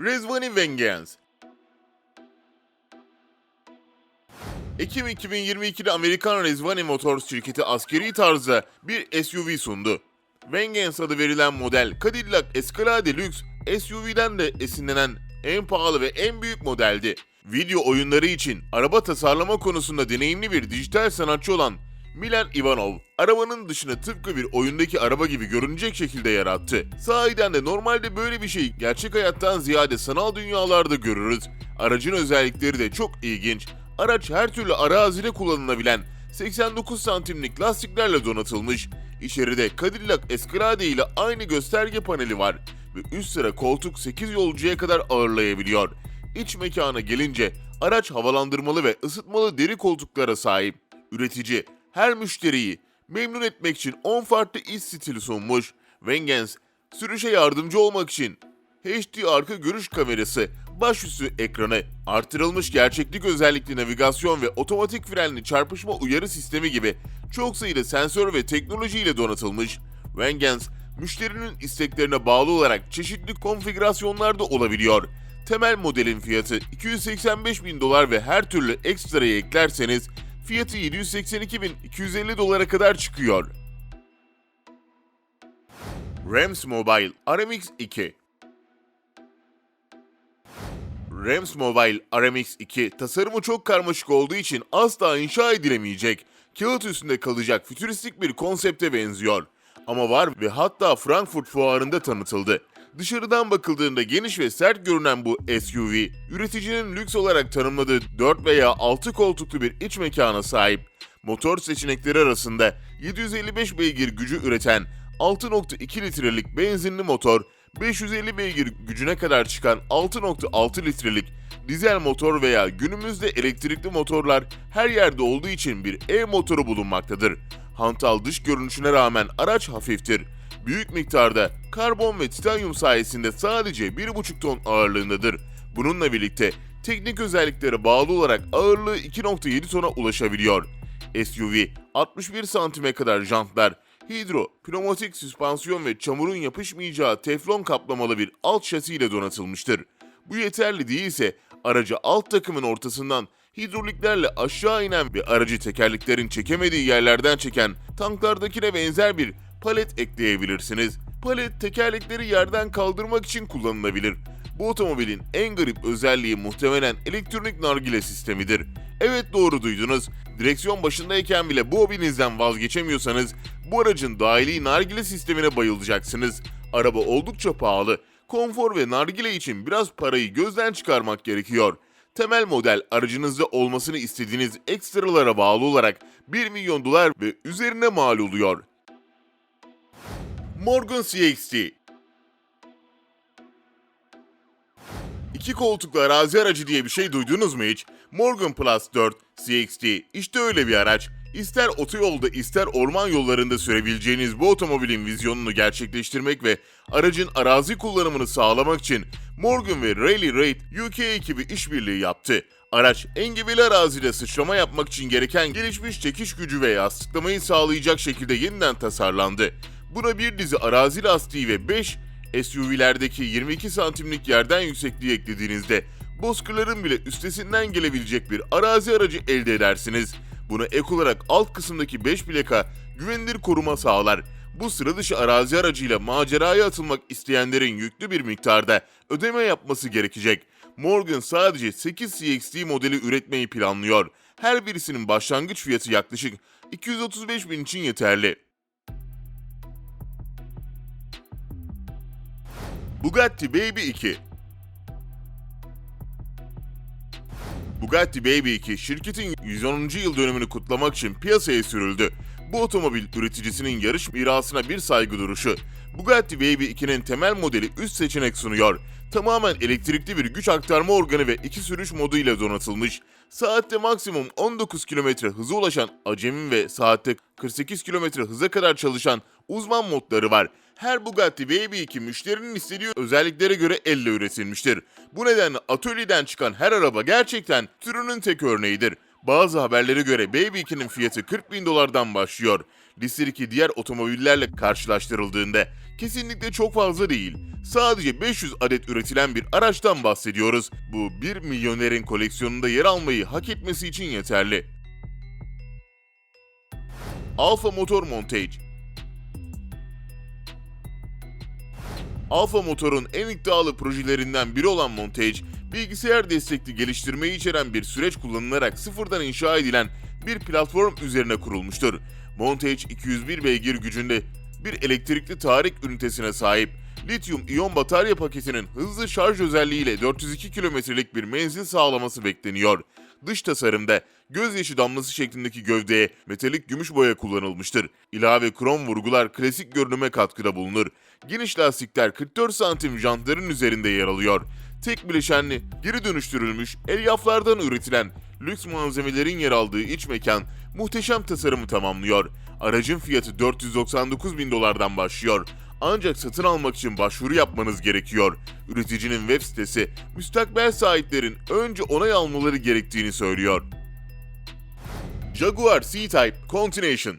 Rezvani Vengeance Ekim 2022'de Amerikan Rezvani Motors şirketi askeri tarzda bir SUV sundu. Vengeance adı verilen model Cadillac Escalade Lux SUV'den de esinlenen en pahalı ve en büyük modeldi. Video oyunları için araba tasarlama konusunda deneyimli bir dijital sanatçı olan Milan Ivanov, arabanın dışını tıpkı bir oyundaki araba gibi görünecek şekilde yarattı. Sahiden de normalde böyle bir şeyi gerçek hayattan ziyade sanal dünyalarda görürüz. Aracın özellikleri de çok ilginç. Araç her türlü arazide kullanılabilen 89 santimlik lastiklerle donatılmış. İçeride Cadillac Escalade ile aynı gösterge paneli var ve üst sıra koltuk 8 yolcuya kadar ağırlayabiliyor. İç mekana gelince araç havalandırmalı ve ısıtmalı deri koltuklara sahip. Üretici her müşteriyi memnun etmek için 10 farklı iç stili sunmuş. Vengeance sürüşe yardımcı olmak için HD arka görüş kamerası, başüstü ekranı, artırılmış gerçeklik özellikli navigasyon ve otomatik frenli çarpışma uyarı sistemi gibi çok sayıda sensör ve teknoloji ile donatılmış. Vengeance, müşterinin isteklerine bağlı olarak çeşitli konfigürasyonlarda olabiliyor. Temel modelin fiyatı 285 bin dolar ve her türlü ekstrayı eklerseniz fiyatı 782.250 dolara kadar çıkıyor. Rams Mobile RMX 2 Rams Mobile RMX 2 tasarımı çok karmaşık olduğu için asla inşa edilemeyecek, kağıt üstünde kalacak fütüristik bir konsepte benziyor. Ama var ve hatta Frankfurt fuarında tanıtıldı. Dışarıdan bakıldığında geniş ve sert görünen bu SUV, üreticinin lüks olarak tanımladığı 4 veya 6 koltuklu bir iç mekana sahip. Motor seçenekleri arasında 755 beygir gücü üreten 6.2 litrelik benzinli motor, 550 beygir gücüne kadar çıkan 6.6 litrelik dizel motor veya günümüzde elektrikli motorlar her yerde olduğu için bir e-motoru bulunmaktadır. Hantal dış görünüşüne rağmen araç hafiftir. Büyük miktarda karbon ve titanyum sayesinde sadece 1,5 ton ağırlığındadır. Bununla birlikte teknik özelliklere bağlı olarak ağırlığı 2.7 tona ulaşabiliyor. SUV 61 santime kadar jantlar, hidro, pneumatik süspansiyon ve çamurun yapışmayacağı teflon kaplamalı bir alt şasi ile donatılmıştır. Bu yeterli değilse aracı alt takımın ortasından hidroliklerle aşağı inen ve aracı tekerleklerin çekemediği yerlerden çeken tanklardakine benzer bir palet ekleyebilirsiniz. Palet tekerlekleri yerden kaldırmak için kullanılabilir. Bu otomobilin en garip özelliği muhtemelen elektronik nargile sistemidir. Evet doğru duydunuz. Direksiyon başındayken bile bu hobinizden vazgeçemiyorsanız bu aracın dahili nargile sistemine bayılacaksınız. Araba oldukça pahalı. Konfor ve nargile için biraz parayı gözden çıkarmak gerekiyor. Temel model aracınızda olmasını istediğiniz ekstralara bağlı olarak 1 milyon dolar ve üzerine mal oluyor. Morgan CXT İki koltuklu arazi aracı diye bir şey duydunuz mu hiç? Morgan Plus 4 CXT işte öyle bir araç. İster otoyolda ister orman yollarında sürebileceğiniz bu otomobilin vizyonunu gerçekleştirmek ve aracın arazi kullanımını sağlamak için Morgan ve Rally Raid UK ekibi işbirliği yaptı. Araç engebeli arazide sıçrama yapmak için gereken gelişmiş çekiş gücü ve yastıklamayı sağlayacak şekilde yeniden tasarlandı. Buna bir dizi arazi lastiği ve 5 SUV'lerdeki 22 santimlik yerden yüksekliği eklediğinizde bozkırların bile üstesinden gelebilecek bir arazi aracı elde edersiniz. Buna ek olarak alt kısımdaki 5 plaka güvenilir koruma sağlar. Bu sıra dışı arazi aracıyla maceraya atılmak isteyenlerin yüklü bir miktarda ödeme yapması gerekecek. Morgan sadece 8 CXT modeli üretmeyi planlıyor. Her birisinin başlangıç fiyatı yaklaşık 235 bin için yeterli. Bugatti Baby 2 Bugatti Baby 2 şirketin 110. yıl dönümünü kutlamak için piyasaya sürüldü. Bu otomobil üreticisinin yarış mirasına bir saygı duruşu. Bugatti Baby 2'nin temel modeli üst seçenek sunuyor. Tamamen elektrikli bir güç aktarma organı ve iki sürüş modu ile donatılmış. Saatte maksimum 19 km hıza ulaşan acemi ve saatte 48 km hıza kadar çalışan uzman modları var. Her Bugatti Baby 2 müşterinin istediği özelliklere göre elle üretilmiştir. Bu nedenle atölyeden çıkan her araba gerçekten türünün tek örneğidir. Bazı haberlere göre Baby 2'nin fiyatı 40 bin dolardan başlıyor. Listedeki diğer otomobillerle karşılaştırıldığında kesinlikle çok fazla değil. Sadece 500 adet üretilen bir araçtan bahsediyoruz. Bu bir milyonerin koleksiyonunda yer almayı hak etmesi için yeterli. Alfa Motor Montage Alfa Motor'un en iddialı projelerinden biri olan Montage, bilgisayar destekli geliştirmeyi içeren bir süreç kullanılarak sıfırdan inşa edilen bir platform üzerine kurulmuştur. Montage 201 beygir gücünde bir elektrikli tarik ünitesine sahip. Lityum iyon batarya paketinin hızlı şarj özelliğiyle 402 kilometrelik bir menzil sağlaması bekleniyor. Dış tasarımda gözyaşı damlası şeklindeki gövdeye metalik gümüş boya kullanılmıştır. İlave krom vurgular klasik görünüme katkıda bulunur. Geniş lastikler 44 santim jantların üzerinde yer alıyor. Tek bileşenli, geri dönüştürülmüş, elyaflardan üretilen lüks malzemelerin yer aldığı iç mekan muhteşem tasarımı tamamlıyor. Aracın fiyatı 499 bin dolardan başlıyor. Ancak satın almak için başvuru yapmanız gerekiyor. Üreticinin web sitesi, müstakbel sahiplerin önce onay almaları gerektiğini söylüyor. Jaguar C-Type Continuation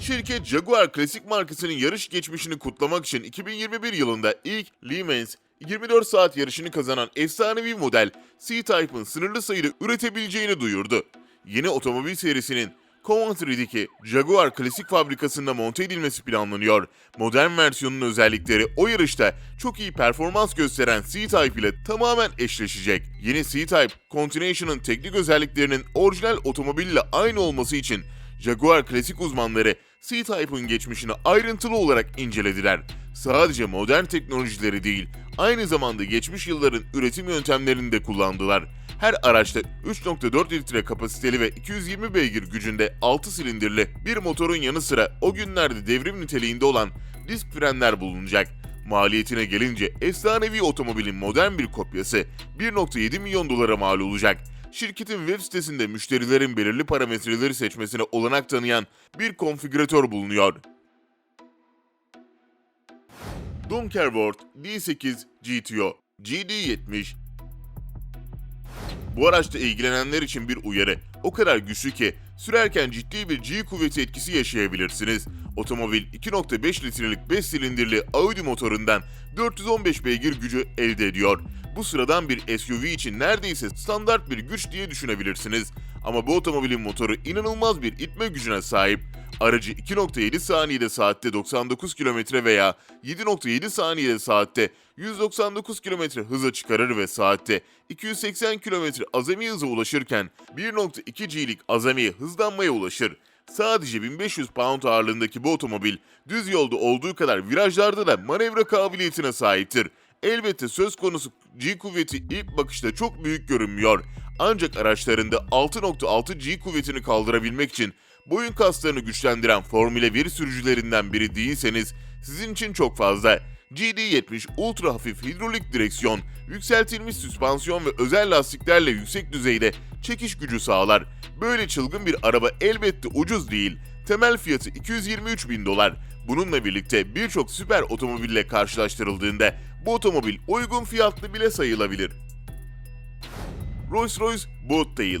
Şirket Jaguar klasik markasının yarış geçmişini kutlamak için 2021 yılında ilk Le Mans 24 saat yarışını kazanan efsanevi model C-Type'ın sınırlı sayıda üretebileceğini duyurdu. Yeni otomobil serisinin Coventry'deki Jaguar klasik fabrikasında monte edilmesi planlanıyor. Modern versiyonun özellikleri o yarışta çok iyi performans gösteren C-Type ile tamamen eşleşecek. Yeni C-Type, Continuation'ın teknik özelliklerinin orijinal otomobille aynı olması için Jaguar klasik uzmanları C-Type'ın geçmişini ayrıntılı olarak incelediler. Sadece modern teknolojileri değil, aynı zamanda geçmiş yılların üretim yöntemlerini de kullandılar. Her araçta 3.4 litre kapasiteli ve 220 beygir gücünde 6 silindirli bir motorun yanı sıra o günlerde devrim niteliğinde olan disk frenler bulunacak. Maliyetine gelince efsanevi otomobilin modern bir kopyası 1.7 milyon dolara mal olacak. Şirketin web sitesinde müşterilerin belirli parametreleri seçmesine olanak tanıyan bir konfigüratör bulunuyor. Dunkerworth D8 GTO GD70 Bu araçta ilgilenenler için bir uyarı. O kadar güçlü ki sürerken ciddi bir G kuvveti etkisi yaşayabilirsiniz. Otomobil 2.5 litrelik 5 silindirli Audi motorundan 415 beygir gücü elde ediyor. Bu sıradan bir SUV için neredeyse standart bir güç diye düşünebilirsiniz. Ama bu otomobilin motoru inanılmaz bir itme gücüne sahip. Aracı 2.7 saniyede saatte 99 km veya 7.7 saniyede saatte 199 km hıza çıkarır ve saatte 280 km azami hıza ulaşırken 1.2 G'lik azami hızlanmaya ulaşır. Sadece 1500 pound ağırlığındaki bu otomobil düz yolda olduğu kadar virajlarda da manevra kabiliyetine sahiptir. Elbette söz konusu G kuvveti ilk bakışta çok büyük görünmüyor. Ancak araçlarında 6.6 G kuvvetini kaldırabilmek için boyun kaslarını güçlendiren Formula 1 sürücülerinden biri değilseniz sizin için çok fazla. GD70 ultra hafif hidrolik direksiyon, yükseltilmiş süspansiyon ve özel lastiklerle yüksek düzeyde çekiş gücü sağlar. Böyle çılgın bir araba elbette ucuz değil. Temel fiyatı 223 bin dolar. Bununla birlikte birçok süper otomobille karşılaştırıldığında bu otomobil uygun fiyatlı bile sayılabilir. Rolls-Royce Bobtail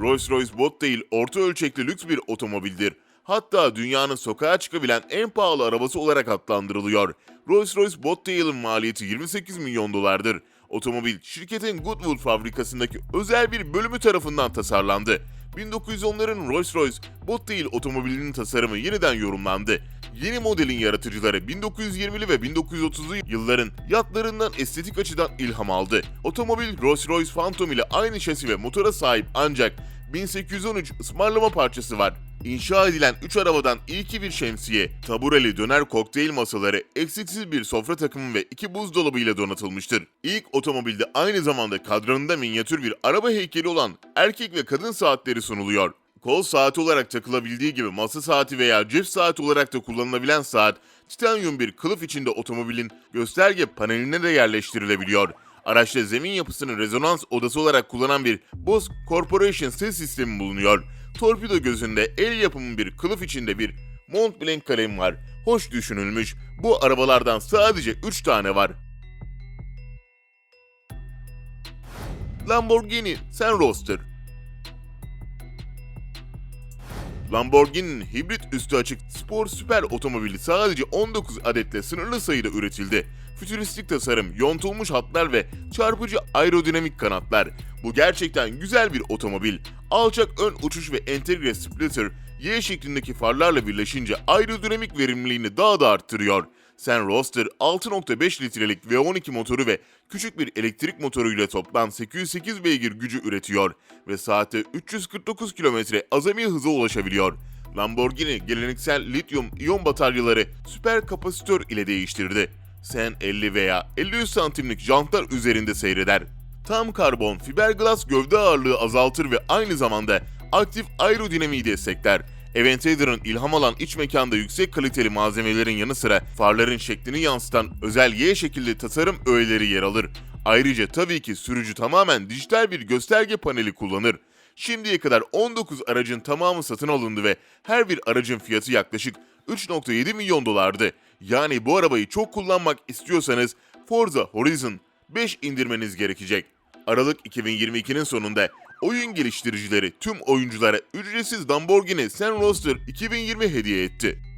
Rolls-Royce Bobtail orta ölçekli lüks bir otomobildir. Hatta dünyanın sokağa çıkabilen en pahalı arabası olarak adlandırılıyor. Rolls-Royce Bobtail'in maliyeti 28 milyon dolardır. Otomobil şirketin Goodwood fabrikasındaki özel bir bölümü tarafından tasarlandı. 1910'ların Rolls-Royce Bobtail otomobilinin tasarımı yeniden yorumlandı. Yeni modelin yaratıcıları 1920'li ve 1930'lu yılların yatlarından estetik açıdan ilham aldı. Otomobil Rolls-Royce Phantom ile aynı şasi ve motora sahip ancak 1813 ısmarlama parçası var. İnşa edilen 3 arabadan ilki bir şemsiye, tabureli döner kokteyl masaları, eksiksiz bir sofra takımı ve iki buzdolabı ile donatılmıştır. İlk otomobilde aynı zamanda kadranında minyatür bir araba heykeli olan erkek ve kadın saatleri sunuluyor. Kol saati olarak takılabildiği gibi masa saati veya cep saati olarak da kullanılabilen saat, titanyum bir kılıf içinde otomobilin gösterge paneline de yerleştirilebiliyor. Araçta zemin yapısını rezonans odası olarak kullanan bir Bose Corporation ses sistemi bulunuyor. Torpido gözünde el yapımı bir kılıf içinde bir Montblanc kalem var. Hoş düşünülmüş. Bu arabalardan sadece 3 tane var. Lamborghini Sen Lamborghini'nin hibrit üstü açık spor süper otomobili sadece 19 adetle sınırlı sayıda üretildi. Fütüristik tasarım, yontulmuş hatlar ve çarpıcı aerodinamik kanatlar. Bu gerçekten güzel bir otomobil. Alçak ön uçuş ve entegre splitter, Y şeklindeki farlarla birleşince aerodinamik verimliliğini daha da arttırıyor. Sen Roadster 6.5 litrelik V12 motoru ve küçük bir elektrik motoruyla toplam 808 beygir gücü üretiyor ve saatte 349 kilometre azami hıza ulaşabiliyor. Lamborghini geleneksel lityum iyon bataryaları süper kapasitör ile değiştirdi. Sen 50 veya 53 santimlik jantlar üzerinde seyreder. Tam karbon fiberglass gövde ağırlığı azaltır ve aynı zamanda aktif aerodinamiği destekler. Aventader'ın ilham alan iç mekanda yüksek kaliteli malzemelerin yanı sıra farların şeklini yansıtan özel Y şekilli tasarım öğeleri yer alır. Ayrıca tabii ki sürücü tamamen dijital bir gösterge paneli kullanır. Şimdiye kadar 19 aracın tamamı satın alındı ve her bir aracın fiyatı yaklaşık 3.7 milyon dolardı. Yani bu arabayı çok kullanmak istiyorsanız Forza Horizon 5 indirmeniz gerekecek. Aralık 2022'nin sonunda oyun geliştiricileri tüm oyunculara ücretsiz Lamborghini Sen Roadster 2020 hediye etti.